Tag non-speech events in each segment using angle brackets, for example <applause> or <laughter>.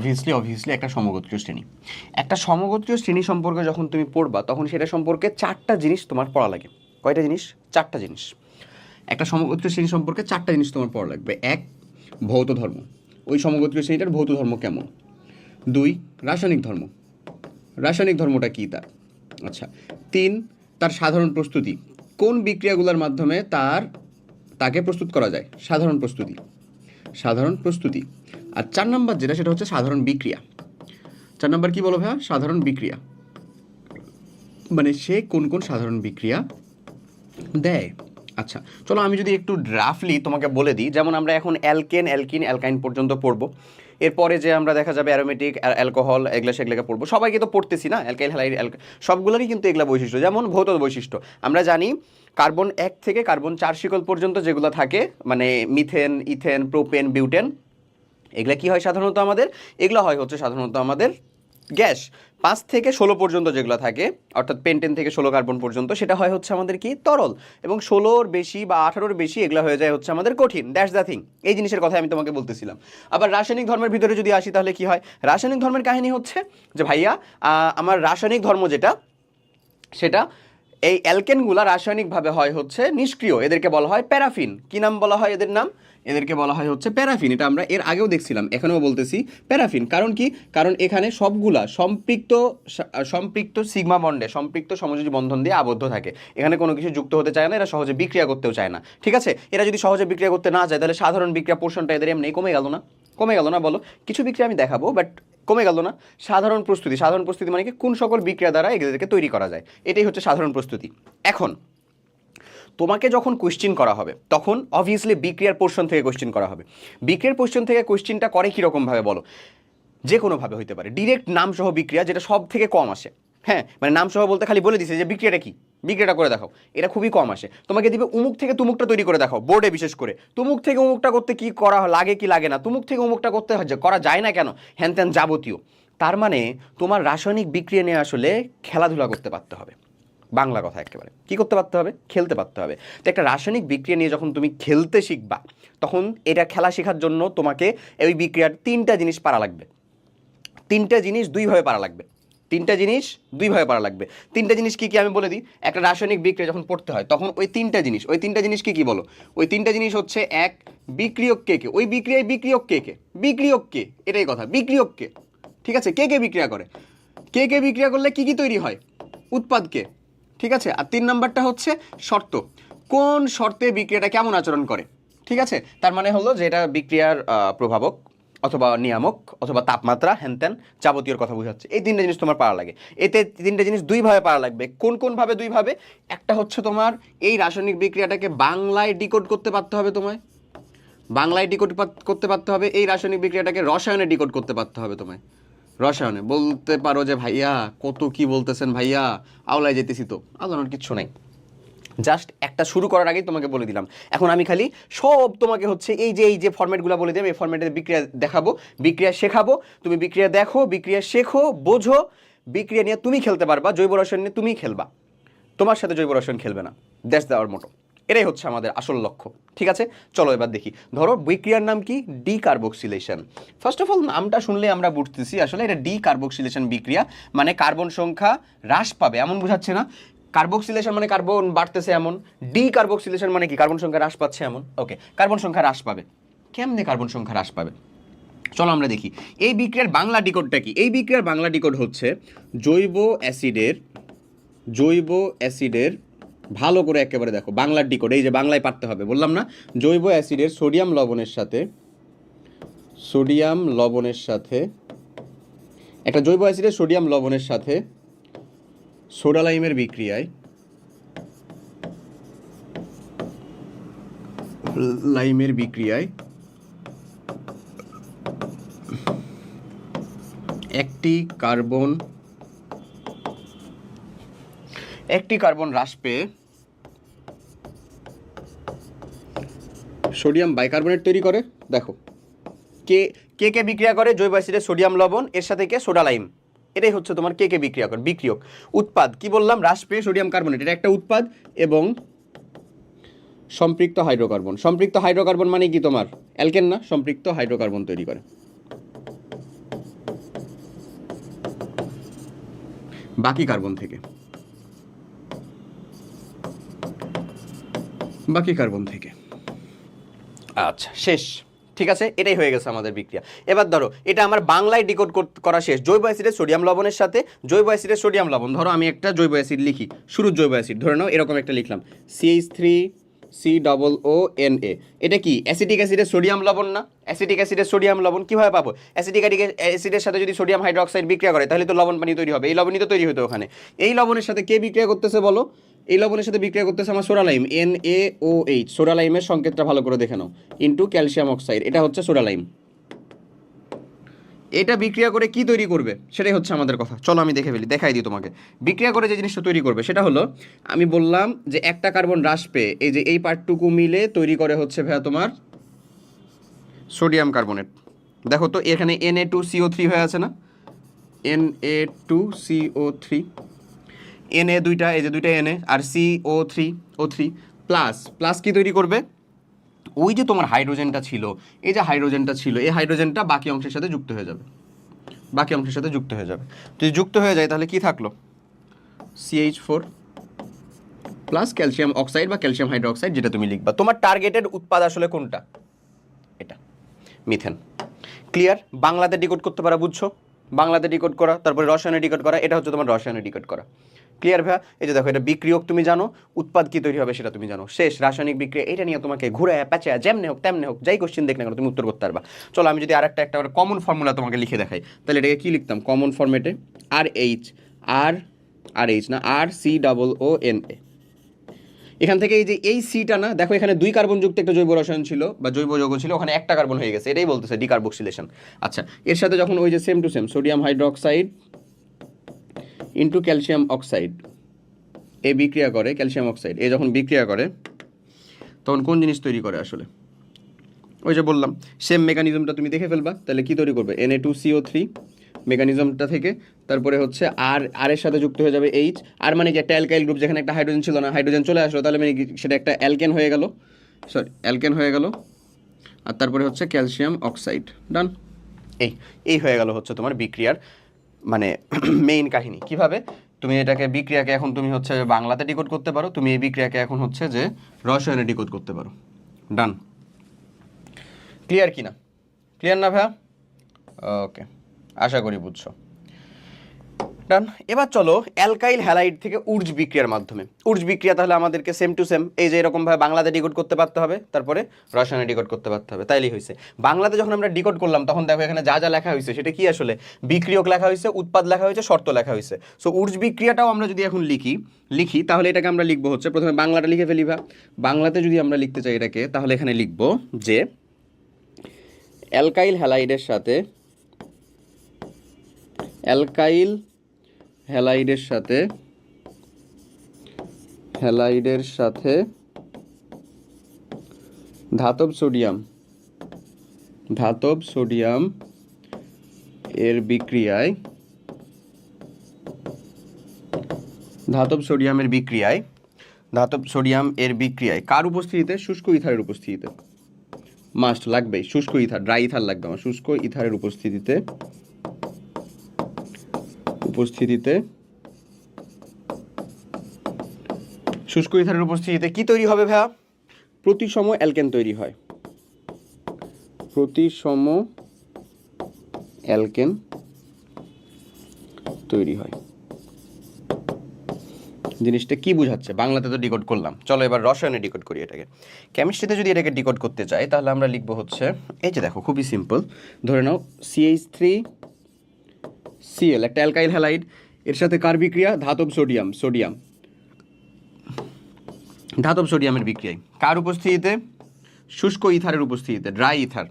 Obviously obviously একটা সমগোত্রীয় শ্রেণি। একটা সমগোত্রীয় শ্রেণি সম্পর্কে যখন তুমি পড়বা, তখন সেটা সম্পর্কে চারটা জিনিস তোমার পড়া লাগে। কয়টা জিনিস? চারটা জিনিস। একটা সমগোত্রীয় শ্রেণি সম্পর্কে চারটা জিনিস তোমার পড়া লাগবে। এক, ভৌত ধর্ম। ওই সমগোত্রীয় শ্রেণীটার ভৌত ধর্ম কেমন? দুই, রাসায়নিক ধর্ম। রাসায়নিক ধর্মটা কী তার? আচ্ছা তিন, তার সাধারণ প্রস্তুতি। কোন বিক্রিয়াগুলোর মাধ্যমে তার, তাকে প্রস্তুত করা যায়? সাধারণ প্রস্তুতি। সাধারণ প্রস্তুতি। আর চার নম্বর যেটা, সেটা হচ্ছে সাধারণ বিক্রিয়া। চার নম্বর কি বলো ভাইয়া? সাধারণ বিক্রিয়া। মানে সে কোন কোন সাধারণ বিক্রিয়া দেয়? আচ্ছা চলো আমি যদি একটু ড্রাফলি তোমাকে বলে দিই। যেমন আমরা এখন অ্যালকেন, অ্যালকিন, অ্যালকাইন পর্যন্ত পড়ব। এরপরে যে আমরা দেখা যাবে অ্যারোমেটিক অ্যালকোহল, এগুলো সেগুলোকে পড়ব। সবাইকে তো পড়তেছি না? অ্যালকাইল হ্যালাইড সবগুলোরই কিন্তু এগুলা বৈশিষ্ট্য। যেমন ভৌত বৈশিষ্ট্য। আমরা জানি কার্বন এক থেকে কার্বন চার শিকল পর্যন্ত যেগুলো থাকে মানে মিথেন, ইথেন, প্রোপেন, বিউটেন এগুলা কি হয় সাধারণত আমাদের? এগুলো হয় হচ্ছে সাধারণত আমাদের গ্যাস। পাঁচ থেকে ষোলো পর্যন্ত যেগুলো থাকে, অর্থাৎ পেন্টেন থেকে ষোলো কার্বন পর্যন্ত, সেটা হয় হচ্ছে আমাদের কি? তরল। এবং ষোলোর বেশি বা আঠারোর বেশি এগুলো হয়ে যায় হচ্ছে আমাদের কঠিন। দ্যাটস দ্য থিং এই জিনিসের কথা আমি তোমাকে বলতেছিলাম। আবার রাসায়নিক ধর্মের ভিতরে যদি আসি তাহলে কি হয়? রাসায়নিক ধর্মের কাহিনী হচ্ছে যে ভাইয়া আমার রাসায়নিক ধর্ম যেটা, সেটা এই অ্যালকেনগুলা রাসায়নিকভাবে হয় হচ্ছে নিষ্ক্রিয়। এদেরকে বলা হয় প্যারাফিন। কি নাম বলা হয় এদের নাম? এদেরকে বলা হয় হচ্ছে প্যারাফিন। এটা আমরা এর আগেও দেখছিলাম, এখানেও বলতেছি প্যারাফিন। কারণ কি? কারণ এখানে সবগুলা সম্পৃক্ত সম্পৃক্ত সিগমা বন্ডে, সম্পৃক্ত সমযোজী বন্ধন দিয়ে আবদ্ধ থাকে। এখানে কোনো কিছু যুক্ত হতে চায় না, এরা সহজে বিক্রিয়া করতেও চায় না। ঠিক আছে? এরা যদি সহজে বিক্রিয়া করতে না যায়, তাহলে সাধারণ বিক্রিয়া পোর্শনটা এদের এমনি কমে গেল না? কমে গেল না বলো? কিছু বিক্রিয়া আমি দেখাবো বাট কমে গেল না, সাধারণ প্রস্তুতি। সাধারণ প্রস্তুতি মানে কি? কোন সকল বিক্রিয়া দ্বারা এগুলোকে তৈরি করা যায়? এটাই হচ্ছে সাধারণ প্রস্তুতি। এখন, তোমাকে যখন কোশ্চিন করা হবে, তখন অবভিয়াসলি বিক্রিয়ার পোর্শন থেকে কোশ্চিন করা হবে। বিক্রিয়ার পোর্শন থেকে কোশ্চিনটা করে কীরকমভাবে বলো? যে কোনোভাবে হইতে পারে। ডিরেক্ট নামসহ বিক্রিয়া, যেটা সব থেকে কম আসে। হ্যাঁ মানে নাম নামসহ বলতে খালি বলে দিছে যে বিক্রিয়াটা কি? বিক্রিয়াটা করে দেখাও। এটা খুবই কম আসে। তোমাকে দিবে উমুক থেকে তুমুকটা তৈরি করে দেখাও, বোর্ডে বিশেষ করে। তুমুক থেকে উমুকটা করতে কি করা লাগে কি লাগে না, তুমুক থেকে উমুকটা করতে করা যায় না কেন? হ্যান ত্যান যাবতীয়। তার মানে তোমার রাসায়নিক বিক্রিয়া নিয়ে আসলে খেলাধুলা করতে পারতে হবে। বাংলা কথা একেবারে। কি করতে পারতে হবে? খেলতে পারতে হবে। তো একটা রাসায়নিক বিক্রিয়া নিয়ে যখন তুমি খেলতে শিখবা, তখন এটা খেলা শেখার জন্য তোমাকে এই বিক্রিয়ার তিনটা জিনিস পারা লাগবে। তিনটা জিনিস দুইভাবে পারা লাগবে। তিনটা জিনিস দুইভাবে পারা লাগবে। তিনটা জিনিস কি কি আমি বলে দিই? একটা রাসায়নিক বিক্রিয়া যখন পড়তে হয়, তখন ওই তিনটা জিনিস, ওই তিনটা জিনিস কি কি বলো? ওই তিনটা জিনিস হচ্ছে এক, বিক্রিয়ক কে কে? ওই বিক্রিয়ায় বিক্রিয়ক কে কে? বিক্রিয়ক কে? এটাই কথা, বিক্রিয়ক কে? ঠিক আছে? কে কে বিক্রিয়া করে? কে কে বিক্রিয়া করলে কি কি তৈরি হয়? উৎপাদ কে? ঠিক আছে? আর তিন নম্বরটা হচ্ছে শর্ত। কোন শর্তে বিক্রিয়াটা কেমন আচরণ করে? ঠিক আছে? তার মানে হলো যে এটা বিক্রিয়ার প্রভাবক অথবা নিয়ামক, অথবা তাপমাত্রা হ্যানত্যান যাবতীয় কথা বোঝাচ্ছে। এই তিনটে জিনিস তোমার পারা লাগে। এতে তিনটে জিনিস দুইভাবে পারা লাগবে। কোন কোনভাবে দুইভাবে? একটা হচ্ছে তোমার এই রাসায়নিক বিক্রিয়াটাকে বাংলায় ডিকোড করতে পারতে হবে তোমায়। বাংলায় ডিকোড করতে পারতে হবে, এই রাসায়নিক বিক্রিয়াটাকে রসায়নে ডিকোড করতে পারতে হবে তোমায়। রসায়নে। বলতে পারো যে, ভাইয়া, কত কি বলতেছেন ভাইয়া? আওলায় যেতেছি তো। আলোনার কিচ্ছু নাই। জাস্ট একটা শুরু করার আগেই তোমাকে বলে দিলাম। এখন আমি খালি সব তোমাকে হচ্ছে এই যে এই যে ফর্ম্যাটগুলো বলে দিলাম, এই ফর্ম্যাটের বিক্রিয়া দেখাবো, বিক্রিয়া শেখাবো। তুমি বিক্রিয়া দেখো, বিক্রিয়া শেখো, বোঝো। বিক্রিয়া নিয়ে তুমি খেলতে পারবা, জৈব রসায়ন নিয়ে তুমি খেলবা। তোমার সাথে জৈব রসায়ন খেলবে না। দ্যাটস দেওয়ার মতো এটাই হচ্ছে আমাদের আসল লক্ষ্য। ঠিক আছে? চলো এবার দেখি। ধরো বিক্রিয়ার নাম কি? Decarboxylation first of all নামটা শুনলে আমরা বুঝতেছি, আসলে এটা ডি কার্বক্সিলেশন বিক্রিয়া। মানে কার্বন সংখ্যা হ্রাস পাবে। এমন বোঝাচ্ছে না? কার্বক্সিলেশন মানে কার্বন বাড়তেছে এমন ডি কার্বক্সিলেশন মানে কি? কার্বন সংখ্যা হ্রাস পাচ্ছে এমন? ওকে কার্বন সংখ্যা হ্রাস পাবে। কেমনে কার্বন সংখ্যা হ্রাস পাবে? চলো আমরা দেখি। এই বিক্রিয়ার বাংলা ডিকোডটা কি? এই বিক্রিয়ার বাংলা ডিকোড হচ্ছে জৈব অ্যাসিডের জৈব অ্যাসিডের, ভালো করে একেবারে দেখো, বাংলার ডিকোড, এই যে বাংলায় পারতে হবে, বললাম না? জৈব অ্যাসিডের সোডিয়াম লবণের সাথে, সোডিয়াম লবণের সাথে, একটা জৈব অ্যাসিডের সোডিয়াম লবণের সাথে সোডা লাইমের বিক্রিয়ায় লাইমের বিক্রিয়ায় একটি কার্বন একটি কার্বন হ্রাস পেয়ে সোডিয়াম বাইকার্বনেট তৈরি করে। দেখো, কে কে কে বিক্রিয়া করে? জৈব অ্যাসিডের সোডিয়াম লবণ, এর সাথে কে? সোডা লাইম এটাই হচ্ছে তোমার কে কে বিক্রিয়ক বিক্রিয়ক। উৎপাদ, কি বললাম? হ্রাস পেয়ে সোডিয়াম কার্বনেট, এটা একটা উৎপাদ এবং সম্পৃক্ত হাইড্রোকার্বন। সম্পৃক্ত হাইড্রোকার্বন মানে কি তোমার? অ্যালকেন না, সম্পৃক্ত হাইড্রোকার্বন তৈরি করে। বাকি কার্বন থেকে। বাকি কার্বন থেকে। আচ্ছা শেষ। ঠিক আছে? এটাই হয়ে গেছে আমাদের বিক্রিয়া। এবার ধরো, এটা আমার বাংলায় ডিকোড করা শেষ। জৈব অ্যাসিডের সোডিয়াম লবণের সাথে, জৈব অ্যাসিডের সোডিয়াম লবণ। ধরো, আমি একটা জৈব অ্যাসিড লিখি। শুরুর জৈব অ্যাসিড, ধরে নাও, এরকম একটা লিখলাম। CH three C double O N A এটা কি? অ্যাসিটিক অ্যাসিডের সোডিয়াম লবণ না? অ্যাসিটিক অ্যাসিডের সোডিয়াম লবণ কীভাবে পাবো? অ্যাসিটিক অ্যাসিডের সাথে যদি সোডিয়াম হাইড্রোক্সাইড বিক্রিয়া করে, তাহলে তো লবণ পানি তৈরি হবে। এই লবণই তো তৈরি হতো ওখানে। এই লবণের সাথে কে বিক্রিয়া করতেছে বলো? এই লবণের সাথে বিক্রিয়া করতেছে আমার soda lime N A O H সোডালাইমের সংকেতটা ভালো করে দেখে নাও ইন্টু ক্যালসিয়াম অক্সাইড এটা হচ্ছে সোডালাইম। এটা বিক্রিয়া করে কি তৈরি করবে? সেটাই হচ্ছে আমাদের কথা। চলো আমি দেখে ফেলি, দেখাই দিই তোমাকে। বিক্রিয়া করে যে জিনিসটা তৈরি করবে, সেটা হলো, আমি বললাম যে একটা কার্বন হ্রাস পেয়ে, এই যে এই পার্টটুকু মিলে তৈরি করে হচ্ছে ভাইয়া তোমার সোডিয়াম কার্বনেট দেখো তো, এখানে N A two CO three হয়ে আছে না? N A two CO three N A দুইটা, এই যে দুইটা N A R C O three O three plus plus কি তৈরি করবে? ওই যে তোমার হাইড্রোজেনটা ছিল, এই যে হাইড্রোজেনটা ছিল, এই হাইড্রোজেনটা বাকি অংশের সাথে যুক্ত হয়ে যাবে। বাকি অংশের সাথে যুক্ত হয়ে যাবে। যদি যুক্ত হয়ে যায়, তাহলে কি থাকল? CH four plus calcium oxide বা ক্যালসিয়াম হাইড্রোক্সাইড যেটা তুমি লিখবা। তোমার টার্গেটেড উৎপাদ আসলে কোনটা? এটা মিথেন ক্লিয়ার বাংলাতে ডিকোড করতে পারা, বুঝছ? বাংলাতে ডিকোড করা, তারপরে রসায়নে ডিকোড করা, এটা হচ্ছে তোমার রসায়নে ডিকোড করা। ক্লিয়ার ভাইয়া? এই যে দেখো, এটা বিক্রিয়ক তুমি জানো, উৎপাদ কি তৈরি হবে সেটা তুমি জানো। শেষ, রাসায়নিক বিক্রিয়া, এটা নিয়ে তোমাকে ঘুরে প্যাচে যেমনে হোক তেমনে হোক, যাই কোশ্চেন দেখ না কেন, তুমি উত্তর করতে পারবা। চলো, আমি যদি আরেকটা, একটা একটা কমন ফর্মুলা তোমাকে লিখে দেখাই। তাহলে এটাকে কি লিখতাম? কমন ফর্মেটে আর এইচ আর আর এইচ না R C double O N A এখান থেকে এই যে এই সিটা না, দেখো এখানে দুই কার্বন যুক্ত একটা জৈব রসায়ন ছিল, বা জৈব যৌগ ছিল, ওখানে একটা কার্বন হয়ে গেছে, এটাই বলতেছে ডিকার্বক্সিলেশন আচ্ছা এর সাথে যখন ওই যে same to same sodium hydroxide into calcium oxide এ বিক্রিয়া করে ক্যালসিয়াম অক্সাইড এ যখন বিক্রিয়া করে, তখন কোন জিনিস তৈরি করে আসলে? ওই যে বললাম সেম মেকানিজমটা তুমি দেখে ফেলবা, তাহলে কি তৈরি করবে? N A two CO three মেকানিজমটা থেকে, তারপরে হচ্ছে আর আর এর সাথে যুক্ত হয়ে যাবে এইচ আর মানে কি একটা অ্যালকাইল গ্রুপ যেখানে একটা হাইড্রোজেন ছিল না। হাইড্রোজেন চলে আসলো, তাহলে মানে সেটা একটা অ্যালকেন হয়ে গেল। সরি অ্যালকেন হয়ে গেল। আর তারপরে হচ্ছে ক্যালসিয়াম অক্সাইড ডান এই এই হয়ে গেল হচ্ছে তোমার বিক্রিয়ার মানে <clears throat> মেইন কাহিনী। কীভাবে? তুমি এটাকে বিক্রিয়াকে এখন তুমি হচ্ছে বাংলাতে ডিকোড করতে পারো। তুমি এই বিক্রিয়াকে এখন হচ্ছে যে রসায়নে ডিকোড করতে পারো। ডান ক্লিয়ার কি না ক্লিয়ার না ভাইয়া? ওকে আশা করি বুঝছ। ডান এবার চলো অ্যালকাইল হ্যালাইড থেকে উর্জ বিক্রিয়ার মাধ্যমে। উর্জ বিক্রিয়া তাহলে আমাদেরকে সেম টু সেম এই যে এরকমভাবে বাংলাতে ডিকোড করতে পারতে হবে, তারপরে রসায়নে ডিকোড করতে পারতে হবে, তাইলেই হয়েছে বাংলাতে যখন আমরা ডিকোড করলাম, তখন দেখো এখানে যা যা লেখা হয়েছে সেটা কি আসলে? বিক্রিয়ক লেখা হয়েছে উৎপাদ লেখা হয়েছে শর্ত লেখা হয়েছে সো উর্জ বিক্রিয়াটাও আমরা যদি এখন লিখি লিখি, তাহলে এটাকে আমরা লিখব হচ্ছে, প্রথমে বাংলাটা লিখে ফেলি ভা বাংলাতে যদি আমরা লিখতে চাই এটাকে, তাহলে এখানে লিখব যে অ্যালকাইল হ্যালাইডের সাথে অ্যালকাইল হ্যালাইডের সাথে হ্যালাইডের সাথে ধাতব সোডিয়াম ধাতব সোডিয়াম এর বিক্রিয়ায়, ধাতব সোডিয়ামের বিক্রিয়ায়, ধাতব সোডিয়াম এর বিক্রিয়ায়, কার উপস্থিতিতে? শুষ্ক ইথারের উপস্থিতিতে। মাস্ট লাগবেই, শুষ্ক ইথার ড্রাই ইথার লাগবে আমার, শুষ্ক ইথারের উপস্থিতিতে। উপস্থিতিতে। শুষ্ক ইথারের উপস্থিতিতে কি তৈরি হবে ভাইয়া? প্রতিসম অ্যালকেন তৈরি হয়। প্রতিসম অ্যালকেন তৈরি হয়। জিনিসটা কি বোঝাচ্ছে? বাংলাতে তো ডিকোড করলাম। চলো এবার রসায়নে ডিকোড করি এটাকে। কেমিস্ট্রিতে যদি এটাকে ডিকোড করতে চাই তাহলে আমরা লিখব হচ্ছে, এই যে দেখো, খুবই সিম্পল। ধরে নাও সিএইচ থ্রি সিএল একটা অ্যালকাইল হ্যালাইড, এর সাথে কার বিক্রিয়া? ধাতব সোডিয়াম সোডিয়াম। ধাতব সোডিয়ামের বিক্রিয়ায়। কার উপস্থিতিতে? শুষ্ক ইথারের উপস্থিতিতে, ড্রাই ইথার।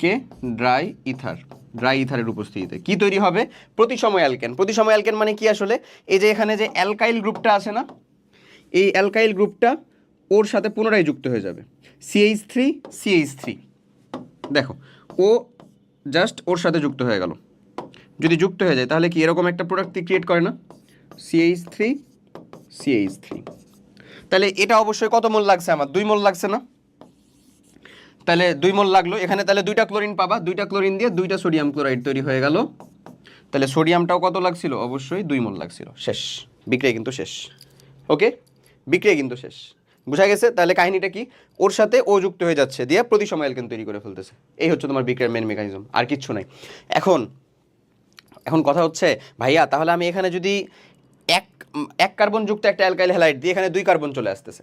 কে? Dry ether. ড্রাই ইথারের উপস্থিতিতে। কি তৈরি হবে? প্রতিসময় অ্যালকেন। প্রতিসময় অ্যালকেন মানে কি আসলে? এই যে এখানে যে অ্যালকাইল গ্রুপটা আছে না, এই অ্যালকাইল গ্রুপটা ওর সাথে পুনরায় যুক্ত হয়ে যাবে। সিএইচ থ্রি সিএইচ থ্রি দেখো, ও জাস্ট ওর সাথে যুক্ত হয়ে গেল। যদি যুক্ত হয়ে যায়, তাহলে কি এরকম একটা প্রোডাক্ট ক্রিয়েট করে না? সিএইচ থ্রি সিএইচ থ্রি তাহলে এটা অবশ্যই কত মোল লাগছে আমার? দুই মোল লাগছে না? তাহলে দুই মোল লাগল। এখানে তাহলে দুইটা ক্লোরিন পাবা। দুইটা ক্লোরিন দিয়ে দুইটা সোডিয়াম ক্লোরাইড তৈরি হয়ে গেল। তাহলে সোডিয়ামটাও কত লাগছিল? অবশ্যই দুই মোল লাগছিল। শেষ। বিক্রিয়া কিন্তু শেষ। ওকে? বিক্রিয়া কিন্তু শেষ। বুঝা গেছে? তাহলে কাহিনীটা কি? ওর সাথে ও যুক্ত হয়ে যাচ্ছে দিয়ে প্রতিসময় অ্যালকেন তৈরি করে ফেলতেছে। এই হচ্ছে তোমার বিক্রিয়ার মেন মেকানিজম আর কিচ্ছু নাই। এখন এখন কথা হচ্ছে, ভাইয়া, তাহলে আমি এখানে যদি এক এক কার্বন যুক্ত একটা অ্যালকাইল হ্যালাইড দিই এখানে দুই কার্বন চলে আসতেছে।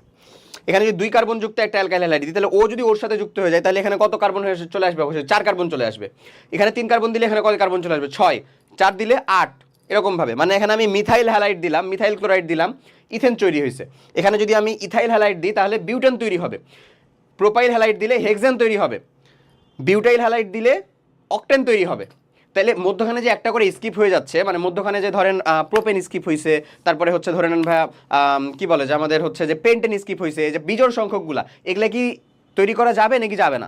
এখানে যদি দুই কার্বন যুক্ত একটা অ্যালকাইল হ্যালাইড দিই, তাহলে ও যদি ওর সাথে যুক্ত হয়ে যায়, তাহলে এখানে কত কার্বন চলে আসবে? অবশ্যই চার কার্বন চলে আসবে। এখানে তিন কার্বন দিলে এখানে কত কার্বন চলে আসবে? ছয়। চার দিলে আট। এরকমভাবে। মানে এখানে আমি মিথাইল হ্যালাইড দিলাম, মিথাইল ক্লোরাইড দিলাম, ইথেন তৈরি হয়েছে। এখানে যদি আমি ইথাইল হ্যালাইড দিই, তাহলে বিউটেন তৈরি হবে। প্রোপাইল হ্যালাইড দিলে হেক্সেন তৈরি হবে। বিউটাইল হ্যালাইড দিলে অকটেন তৈরি হবে। তাহলে মধ্যখানে যে একটা করে স্কিপ হয়ে যাচ্ছে মানে মধ্যখানে যে ধরেন প্রোপেন স্কিপ হয়েছে তারপরে হচ্ছে ধরে নেন ভাইয়া কি বলে যে আমাদের হচ্ছে যে পেন্টেন স্কিপ হয়েছে এই যে বিজোড় সংখ্যকগুলা, এগুলা কি তৈরি করা যাবে নাকি যাবে না?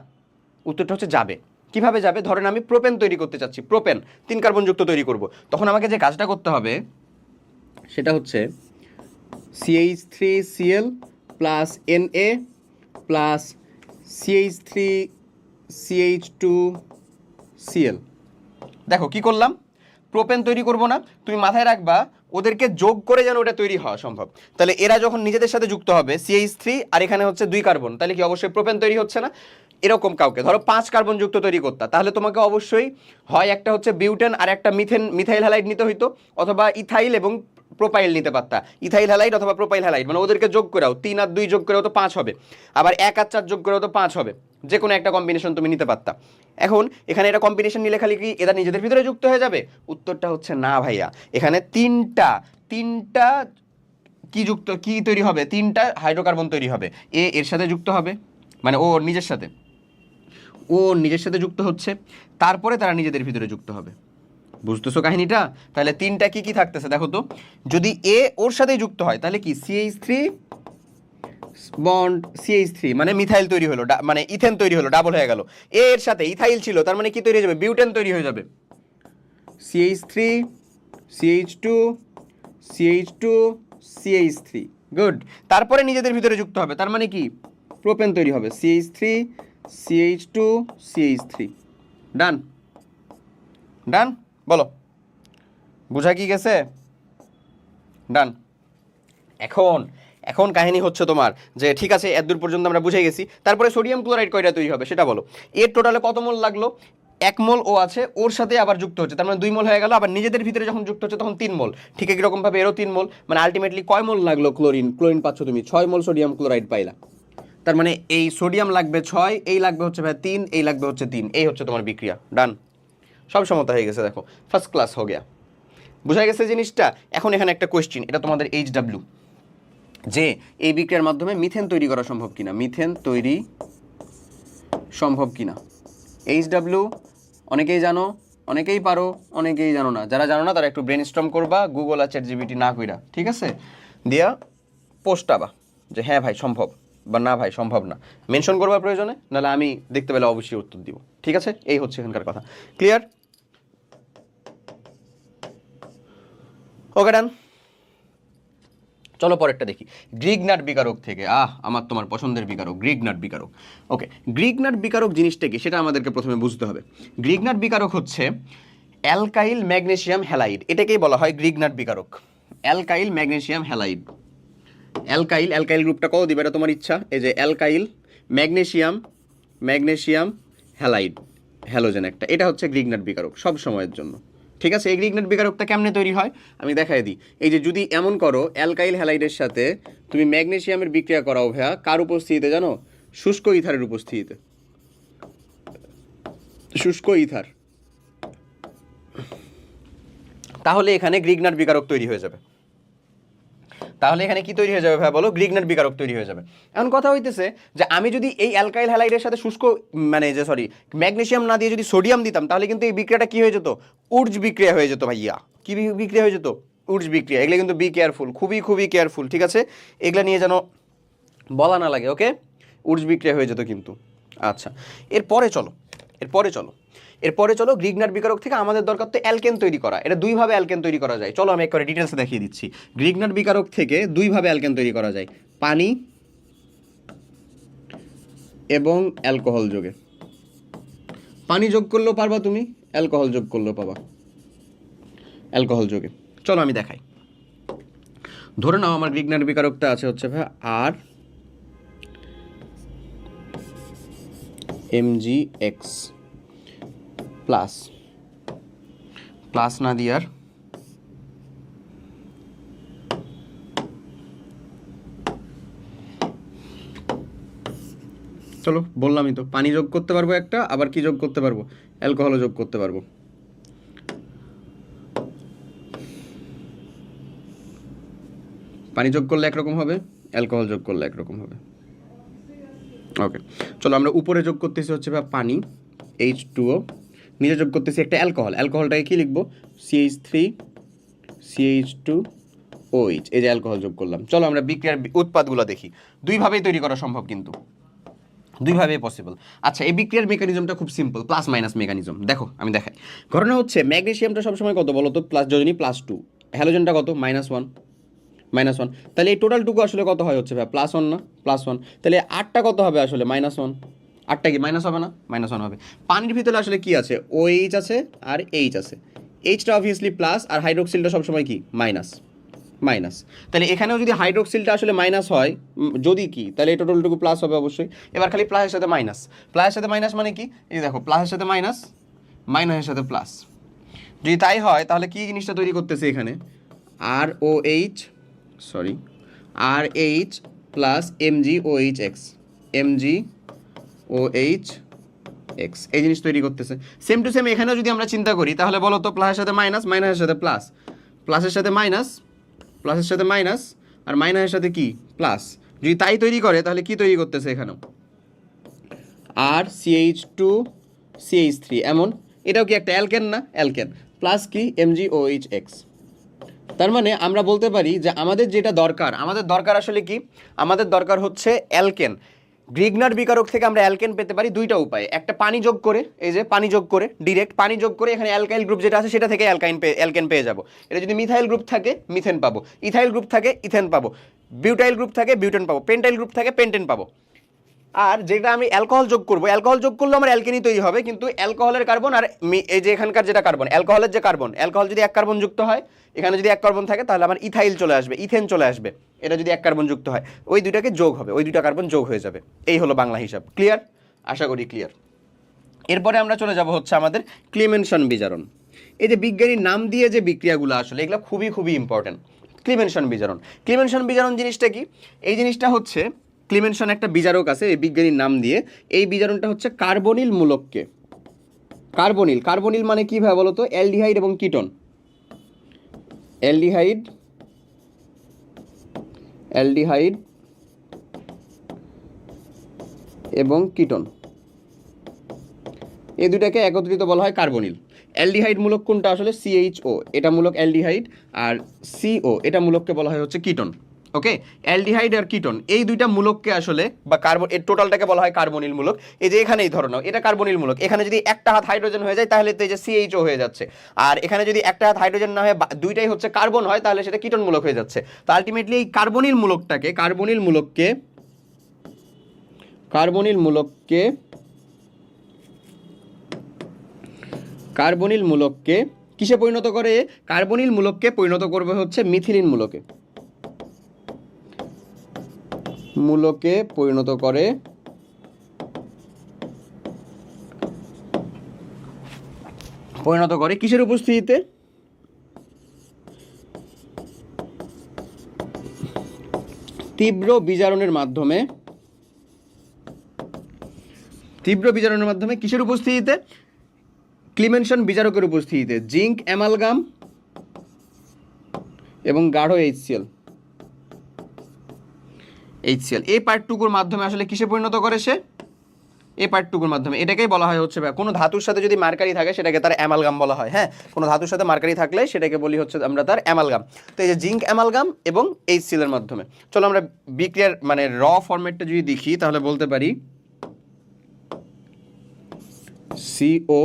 উত্তরটা হচ্ছে যাবে। কীভাবে যাবে? ধরেন আমি প্রোপেন তৈরি করতে চাচ্ছি প্রোপেন তিন কার্বনযুক্ত তৈরি করব। তখন আমাকে যে কাজটা করতে হবে, সেটা হচ্ছে CH three CL plus N A plus CH three CH two CL দেখো, কি করলাম? প্রোপেন তৈরি করব না। তুমি মাথায় রাখবা, ওদেরকে যোগ করে যেন ওটা তৈরি হওয়া সম্ভব। তাহলে এরা যখন নিজেদের সাথে যুক্ত হবে সিএইচ থ্রি আর এখানে হচ্ছে দুই কার্বন, তাহলে কি অবশ্যই প্রোপেন তৈরি হচ্ছে না? এরকম কাউকে, ধরো পাঁচ কার্বন যুক্ত তৈরি করতা, তাহলে তোমাকে অবশ্যই হয় একটা হচ্ছে বিউটেন আর একটা মিথেন, মিথাইল হ্যালাইড নিতে হইতো, অথবা ইথাইল এবং প্রোপাইল নিতে পারতা ইথাইল হ্যালাইড অথবা প্রোপাইল হ্যালাইড মানে ওদেরকে যোগ করাও তিন আর দুই যোগ করেও তো পাঁচ হবে। আবার এক আর চার যোগ করেও তো পাঁচ হবে। যে কোনো একটা কম্বিনেশন তুমি নিতে পারতা এখন এখানে এটা কম্বিনেশন নিলে খালি কি এরা নিজেদের ভিতরে যুক্ত হয়ে যাবে? উত্তরটা হচ্ছে না ভাইয়া। এখানে তিনটা তিনটা কি যুক্ত, কি তৈরি হবে? তিনটা হাইড্রোকার্বন তৈরি হবে। এ এর সাথে যুক্ত হবে মানে ও নিজের সাথে। ও নিজের সাথে যুক্ত হচ্ছে, তারপরে তারা নিজেদের ভিতরে যুক্ত হবে। বুঝতেছো কাহিনীটা? তাহলে তিনটা কি কি থাকতেছে দেখো তো। যদি এ ওর সাথে যুক্ত হয়, তাহলে কি? CH three bond CH three মানে মিথাইল তৈরি হলো মানে ইথেন তৈরি হলো ডাবল হয়ে গেল। এ এর সাথে ইথাইল ছিল, তার মানে কি তৈরি হয়ে যাবে? বিউটেন তৈরি হয়ে যাবে। CH three CH two CH two CH three good তারপরে নিজেদের ভিতরে যুক্ত হবে, তার মানে কি? প্রোপেন তৈরি হবে CH three CH two CH three done done বলো। বুঝা কি গেছে? ডান। এখন এখন কাহিনী হচ্ছে তোমার যে ঠিক আছে এত দূর পর্যন্ত আমরা বুঝে গেছি, তারপরে সোডিয়াম ক্লোরাইড কয়টা তৈরি হবে সেটা বলো। এর টোটালে কত মোল লাগল? এক মোল ও আছে, ওর সাথে আবার যুক্ত হচ্ছে, তার মানে দুই মোল হয়ে গেল, আবার নিজেদের ভিতরে যখন যুক্ত হচ্ছে তখন তিন মোল। ঠিক একইরকমভাবে এরও তিন মোল মানে আলটিমেটলি কয় মোল লাগল ক্লোরিন? ক্লোরিন পাচ্ছ তুমি, ছয় মোল সোডিয়াম ক্লোরাইড পাইলা। তার মানে এই সোডিয়াম লাগবে ছয়, এই লাগবে হচ্ছে ভাই তিন, এই লাগবে হচ্ছে তিন, এই হচ্ছে তোমার বিক্রিয়া। ডান। সব সমতা হয়ে গেছে, দেখো। ফার্স্ট ক্লাস হয়ে গেয়া। বোঝা গেছে জিনিসটা? এখন এখানে একটা কোয়েশ্চেন এটা তোমাদের এইচ ডাব্লিউ যে এই বিক্রিয়ার মাধ্যমে মিথেন তৈরি করা সম্ভব কিনা? মিথেন তৈরি সম্ভব কিনা? এইচ ডাব্লিউ অনেকেই জানো, অনেকেই পারো, অনেকেই জানো না। যারা জানো না, তারা একটু ব্রেন স্ট্রম করবা গুগল আর চ্যাট জিবিটি না কইরা, ঠিক আছে? দিয়া পোস্টাবা যে হ্যাঁ ভাই, সম্ভব বা, না ভাই, সম্ভব না। মেনশন করবার প্রয়োজনে, নাহলে আমি দেখতে পেলে অবশ্যই উত্তর দিব। ঠিক আছে? এই হচ্ছে এখানকার কথা। ক্লিয়ার ওকে ডান চলো পরেরটা দেখি। গ্রিক নাট বিকারক থেকে। আহ, আমার তোমার পছন্দের বিকারক গ্রিক নাট বিকারক। ওকে গ্রিক নাট বিকারক জিনিসটা কি সেটা আমাদেরকে প্রথমে বুঝতে হবে। গ্রিক নাট বিকারক হচ্ছে অ্যালকাইল ম্যাগনেসিয়াম হ্যালাইড। এটাকেই বলা হয় Grignard বিকারক। Alkyl magnesium halide. Alkyl alkyl গ্রুপটা কত দিবে এটা তোমার ইচ্ছা? এই যে alkyl magnesium magnesium halide, halogen একটা। এটা হচ্ছে গ্রিগনাট বিকারক, সব সময়ের জন্য। ঠিক আছে? এই গ্রিগনাট বিকারকটা কেমনে তৈরি হয়? আমি দেখাই দিই। এই যে যদি এমন করো, অ্যালকাইল হ্যালাইডের সাথে তুমি ম্যাগনেশিয়ামের বিক্রিয়া করাও ভাইয়া। কার উপস্থিতিতে জানো? শুষ্ক ইথারের উপস্থিতিতে। শুষ্ক ইথার। তাহলে এখানে গ্রিগনাট বিকারক তৈরি হয়ে যাবে। তাহলে এখানে কি তৈরি হয়ে যাবে ভাই বলো? গ্রিগনেট বিকারক তৈরি হয়ে যাবে। এখন কথা হইতেছে যে আমি যদি এই অ্যালকাইল হ্যালাইডের সাথে শুষ্ক মানে যে সরি ম্যাগনেসিয়াম না দিয়ে যদি সোডিয়াম দিতাম, তাহলে কিন্তু এই বিক্রিয়াটা কি হয়ে যেত? উর্জ বিক্রিয়া হয়ে যেত ভাইয়া। কি বিক্রিয়া হয়ে যেত? উর্জ বিক্রিয়া। এগুলো কিন্তু বি কেয়ারফুল খুবই খুবই কেয়ারফুল ঠিক আছে? এগুলো নিয়ে যেন বলা না লাগে ওকে উর্জ বিক্রিয়া হয়ে যেত কিন্তু। আচ্ছা এরপরে চলো এরপরে চলো। এরপরে চলো গ্রিগনার বিকারক থেকে আমাদের দরকার তো অ্যালকেন তৈরি করা। এটা দুইভাবে অ্যালকেন তৈরি করা যায়। চলো আমি একবারে ডিটেলসে দেখিয়ে দিচ্ছি। গ্রিগনার বিকারক থেকে দুইভাবে অ্যালকেন তৈরি করা যায়। পানি এবং অ্যালকোহল যোগে। পানি যোগ করলেও পারবা তুমি অ্যালকোহল যোগ করলেও পাবা। অ্যালকোহল যোগে। চলো আমি দেখাই। ধরে নাও আমার গ্রিগনার বিকারকটা আছে হচ্ছে ভাই R MG X plus. Plus না দিয়ার। চলো, বললামই তো, পানি যোগ করতে পারব একটা, আবার কি যোগ করতে পারব? অ্যালকোহলও যোগ করতে পারব। পানি যোগ করলে একরকম হবে, অ্যালকোহল যোগ করলে একরকম হবে। ওকে চলো, আমরা উপরে যোগ করতেছি হচ্ছে পানি এইচ টুও নিচে যোগ করতেছি একটা অ্যালকোহল। অ্যালকোহলটাকে কী লিখব? CH three CH two OH এই যে অ্যালকোহল যোগ করলাম। চলো আমরা বিক্রিয়ার উৎপাদগুলো দেখি। দুইভাবেই তৈরি করা সম্ভব কিন্তু। দুইভাবেই পসিবল আচ্ছা এই বিক্রিয়ার মেকানিজমটা খুব সিম্পল প্লাস মাইনাস মেকানিজম দেখো, আমি দেখাই। ঘটনা হচ্ছে ম্যাগনেশিয়ামটা সবসময় কত বলো তো? প্লাস যোজনী প্লাস টু হ্যালোজেনটা কত? মাইনাস ওয়ান মাইনাস ওয়ান তাহলে এই টোটালটুকু আসলে কত হয় হচ্ছে ভাই? প্লাস ওয়ান না? প্লাস ওয়ান তাহলে আটটা কত হবে আসলে? মাইনাস ওয়ান আটটা কি? মাইনাস হবে না? মাইনাস ওয়ান হবে। পানির ভিতরে আসলে কি আছে? ও এইচ আছে আর এইচ আছে। এইচটা অবভিয়াসলি প্লাস আর হাইড্রোক্সিলটা সবসময় কি? মাইনাস মাইনাস তাহলে এখানেও যদি হাইড্রোক্সিলটা আসলে মাইনাস হয় যদি কি, তাহলে এই টোটালটুকু প্লাস হবে অবশ্যই। এবার খালি প্লাসের সাথে মাইনাস প্লাসের সাথে মাইনাস মানে কি? এই দেখো প্লাসের সাথে মাইনাস মাইনাসের সাথে প্লাস যদি তাই হয়, তাহলে কি জিনিসটা তৈরি করতেছে এখানে? R O H sorry R H plus M G O H X M G O H X এই জিনিস তৈরি করতেছে। সেম টু সেম এখানেও যদি আমরা চিন্তা করি, তাহলে বলো তো প্লাসের সাথে মাইনাস মাইনাসের সাথে প্লাস প্লাসের সাথে মাইনাস প্লাসের সাথে মাইনাস আর মাইনাসের সাথে কি? প্লাস যদি তাই তৈরি করে, তাহলে কি তৈরি করতেছে এখানেও? R CH two CH three এমন। এটাও কি একটা অ্যালকেন না? অ্যালকেন প্লাস কি? এমজি ও এইচ এক্স তার মানে আমরা বলতে পারি যে আমাদের যেটা দরকার, আমাদের দরকার আসলে কি? আমাদের দরকার হচ্ছে অ্যালকেন গ্রিগনার বিকারক থেকে আমরা অ্যালকেন পেতে পারি দুইটা উপায়। একটা পানি যোগ করে, এই যে পানি যোগ করে ডিরেক্ট পানি যোগ করে এখানে অ্যালকাইল গ্রুপ যেটা আছে সেটা থেকে অ্যালকাইন পেয়ে অ্যালকেন পেয়ে যাব। এটা যদি মিথাইল গ্রুপ থাকে, মিথেন পাবো। ইথাইল গ্রুপ থাকে, ইথেন পাবো। বিউটাইল গ্রুপ থাকে, বিউটেন পাবো। পেন্টাইল গ্রুপ থাকে, পেন্টেন পাবো। আর যেটা আমি অ্যালকোহল যোগ করব, অ্যালকোহল যোগ করলে আমার অ্যালকেনি তৈরি হবে, কিন্তু অ্যালকোহলের কার্বন আর এই যে এখানকার যেটা কার্বন, অ্যালকোহলের যে কার্বন, অ্যালকোহল যদি এক কার্বন যুক্ত হয় এখানে যদি এক কার্বন থাকে, তাহলে আমার ইথাইল চলে আসবে, ইথেন চলে আসবে। এটা যদি এক কার্বন যুক্ত হয়, ওই দুটাকে যোগ হবে, ওই দুটা কার্বন যোগ হয়ে যাবে। এই হলো বাংলা হিসাব। ক্লিয়ার আশা করি ক্লিয়ার এরপরে আমরা চলে যাব হচ্ছে আমাদের ক্লিমেনশন বিজারণ। এই যে বিজ্ঞানীর নাম দিয়ে যে বিক্রিয়াগুলো আসলে, এগুলো খুবই খুবই ইম্পর্টেন্ট ক্লিমেনশন বিজারণ। ক্লিমেনশন বিজারণ জিনিসটা কি? এই জিনিসটা হচ্ছে, ক্লিমেনশন একটা বিজারক আছে, এই বিজ্ঞানীর নাম দিয়ে। এই বিজারণটা হচ্ছে কার্বনিল মূলককে। কার্বনিল কার্বনিল মানে কী ভাবে বলো তো অ্যালডিহাইড এবং কিটন। অ্যালডিহাইড অ্যালডিহাইড এবং কিটন। এই দুটাকে একত্রিত বলা হয় কার্বনিল। অ্যালডিহাইড মূলক কোনটা আসলে সিএইচও এটা মূলক অ্যালডিহাইড, আর সিও এটা মূলককে বলা হয় হচ্ছে কিটন। ওকে? অ্যালডিহাইড আর কিটন, এই দুইটা মূলককে আসলে বা কার্বন, এর টোটালটাকে বলা হয় কার্বনিল মূলক। এই যে এখানে এই ধরনের এটা কার্বনিল মূলক। এখানে যদি একটা হাত হাইড্রোজেন হয়ে যায়, তাহলে তো এই যে সিএইচও হয়ে যাচ্ছে। আর এখানে যদি একটা হাত হাইড্রোজেন না হয় দুইটাই হচ্ছে কার্বন হয়, তাহলে সেটা কিটন মূলক হয়ে যাচ্ছে। তো আলটিমেটলি এই কার্বনিল মূলকটাকে, কার্বনিল মূলককে কার্বনিল মূলককে কার্বনিল মূলককে কিসে পরিণত করে? কার্বনিল মূলককে পরিণত করবে হচ্ছে মিথিলিন মূলকে। মূলকে পরিণত করে। পরিণত করে কিসের উপস্থিতিতে? তীব্র বিজারণের মাধ্যমে। তীব্র বিজারণের মাধ্যমে কিসের উপস্থিতিতে? ক্লিমেনশন বিজারকের উপস্থিতিতে। জিঙ্ক, অ্যামালগাম এবং গাঢ় এইচসিএল এইচসিএল। এই পার্টটুকুর মাধ্যমে আসলে কিসে পরিণত করে সে? এই পার্টটুকুর মাধ্যমে। এটাকেই বলা হয় হচ্ছে কোনো ধাতুর সাথে যদি মার্কারি থাকে, সেটাকে তার অ্যামালগাম বলা হয়। হ্যাঁ কোনো ধাতুর সাথে মার্কারি থাকলে সেটাকে বলি হচ্ছে আমরা তার অ্যামালগাম। তো এই যে জিঙ্ক অ্যামালগাম এবং এইচসিএল এর মাধ্যমে। চলো আমরা বিক্রিয়ার মানে র ফরম্যাটটা যদি দেখি, তাহলে বলতে পারি সিও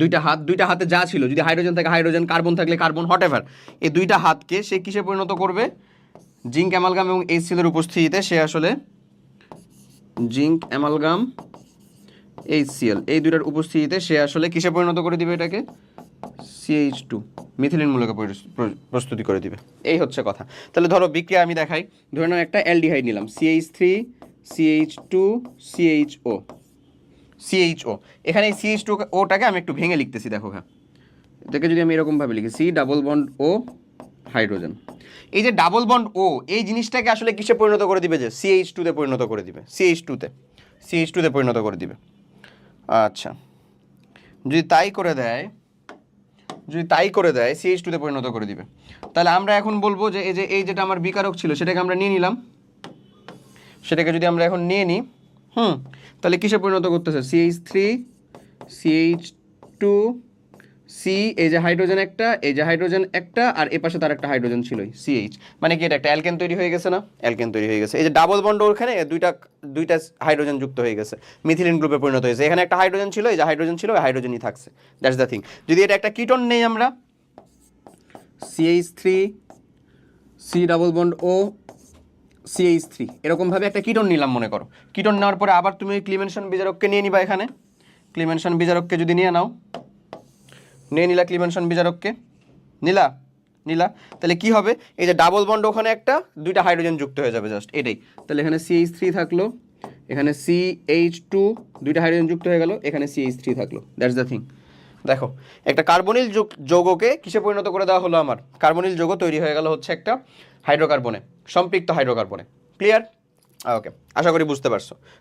দুইটা হাত, দুইটা হাতে যা ছিল, যদি হাইড্রোজেন থাকে হাইড্রোজেন, কার্বন থাকলে কার্বন হট এই দুইটা হাতকে সে কিসে পরিণত করবে? জিঙ্ক অ্যামালগাম এবং এইচসিএলের উপস্থিতিতে সে আসলে জিঙ্ক অ্যামালগাম এইচসিএল এই দুইটার উপস্থিতিতে সে আসলে কিসে পরিণত করে দিবে এটাকে? সিএইচ টু মিথিলিন মূলকে প্র- প্রস্তুতি করে দিবে। এই হচ্ছে কথা। তাহলে ধরো বিক্রিয়া আমি দেখাই। ধরে নাও একটা অ্যালডিহাইড নিলাম। CH three CH two CH O CH O এখানে এই সিএইচ টু ওটাকে আমি একটু ভেঙে লিখতেছি, দেখো হ্যাঁ। এটাকে যদি আমি এরকমভাবে লিখি C double bond O hydrogen এই যে ডাবল বন্ড ও এই জিনিসটাকে আসলে কিসে পরিণত করে দিবে যে সিএইচ টুতে পরিণত করে দিবে? সিএইচ টুতে সিএইচ টুতে পরিণত করে দিবে। আচ্ছা। যদি তাই করে দেয়, যদি তাই করে দেয় সিএইচ টুতে পরিণত করে দিবে। তাহলে আমরা এখন বলব যে এই যে, এই যেটা আমার বিকারক ছিল, সেটাকে আমরা নিয়ে নিলাম। সেটাকে যদি আমরা এখন নিয়ে নিই, হুম, তাহলে কিসে পরিণত করতেছে? CH three CH two C এই যে হাইড্রোজেন একটা এই যে হাইড্রোজেন একটা, আর এ পাশে তার একটা হাইড্রোজেন ছিলই সিএইচ মানে কি এটা একটা অ্যালকেন তৈরি হয়ে গেছে না? অ্যালকেন তৈরি হয়ে গেছে। এই যে ডাবল বন্ড ওখানে দুইটা দুইটা হাইড্রোজেন যুক্ত হয়ে গেছে। মিথিলিন গ্রুপে পরিণত হয়েছে। এখানে একটা হাইড্রোজেন ছিল, এই যে হাইড্রোজেন ছিল হাইড্রোজেনই থাকছে। দ্যাটস দ্য থিং যদি এটা একটা কিটন নেই আমরা CH three C double bond O CH three এরকমভাবে একটা কিটন নিলাম, মনে করো। কিটন নেওয়ার পরে আবার তুমি ক্লিমেনশন বিজারককে নিয়ে নিবা এখানে। ক্লিমেনশন বিজারককে যদি নিয়ে নাও নিয়ে নিলা ক্লিমেনশন বিজারককে নিলা নিলা। তাহলে কি হবে? এই যে ডাবল বন্ড ওখানে একটা, দুইটা হাইড্রোজেন যুক্ত হয়ে যাবে জাস্ট এটাই। তাহলে এখানে সিএইচ থ্রি থাকল, এখানে সি এইচ টু দুইটা হাইড্রোজেন যুক্ত হয়ে গেল, এখানে সিএইচ থ্রি থাকল। দ্যাটস দ্য থিং দেখো, একটা কার্বনিল যুগ- যৌগকে কিসে পরিণত করে দেওয়া হলো আমার? কার্বনিল যৌগ তৈরি হয়ে গেল হচ্ছে একটা হাইড্রোকার্বনে সম্পৃক্ত হাইড্রোকার্বনে ক্লিয়ার ওকে আশা করি বুঝতে পারছ।